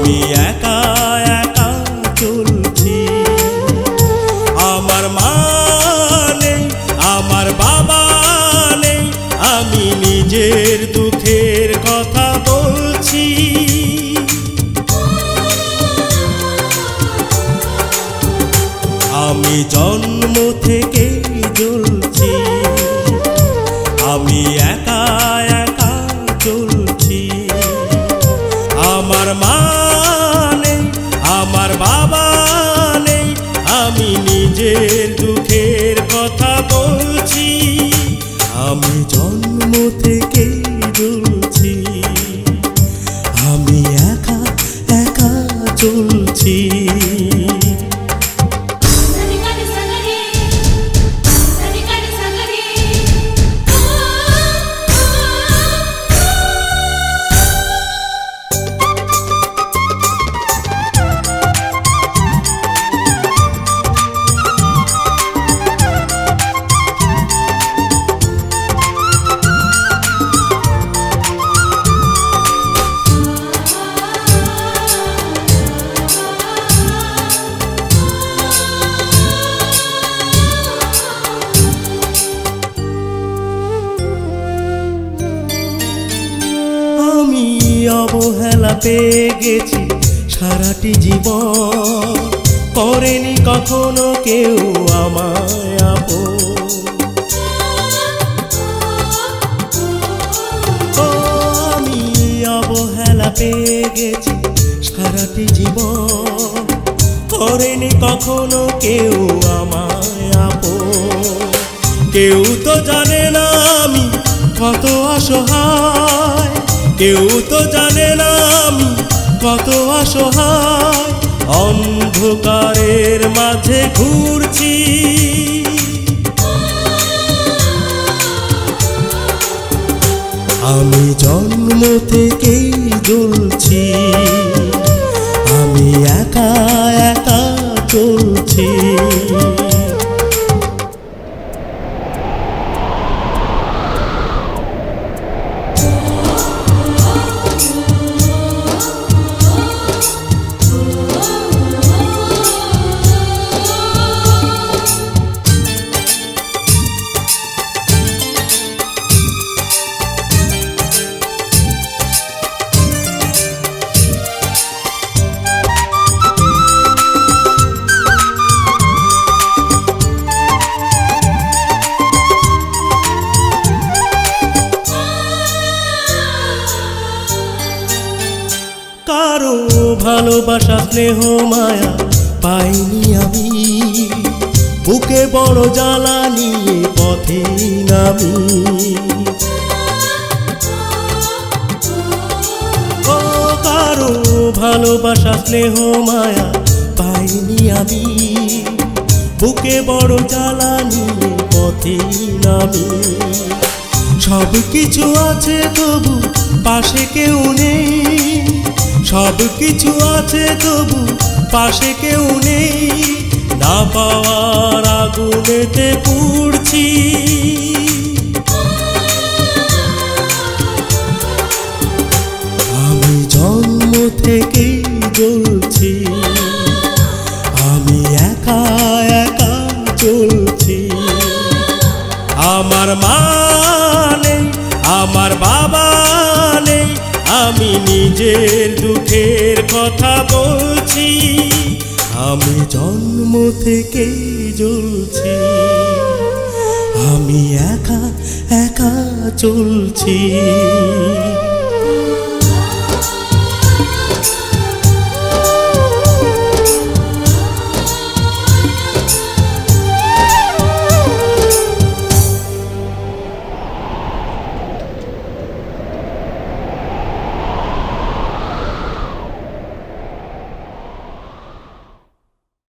আমি একা একা চলছি। আমার মা নেই, আমার বাবা নেই, আমি নিজের দুঃখের কথা বলছি। আমি জন্ম থেকে চলছি আমি একা একা চলছি। আমার মা জন্ম অবহেলা পেয়ে গেছি সারাটি জীবন। করেনি কখনো কেউ আমায় আপন। আমি অবহেলা পেয়ে গেছি সারাটি জীবন। করেনি কখনো কেউ আমায় আপন। কেউ তো জানে না আমি কত অসহায়। কেউ তো জানে না আমি কত অসহায় অন্ধকারের মাঝে ঘুরছি। আমি জন্ম থেকেই কারও ভালোবাসা, স্নেহ, মায়া পাইনি আমি। বুকে বড় জ্বালা নিয়ে পথে নামি। ও কারও ভালোবাসা, স্নেহ, মায়া পাইনি আমি। বুকে বড় জ্বালা নিয়ে পথে নামি। সব কিছু আছে তবু পাশে কেউ নেই। সব কিছু আছে তবু পাশে কেউ নেই। না পাওয়ার আগুনেতে পুড়ছি। আমি জন্ম থেকেই জ্বলছি। আমি একা একা চলছি। আমার মা নিজের দুঃখের কথা বলছি। আমি জন্ম থেকে জ্বলছি। আমি একা একা চলছি।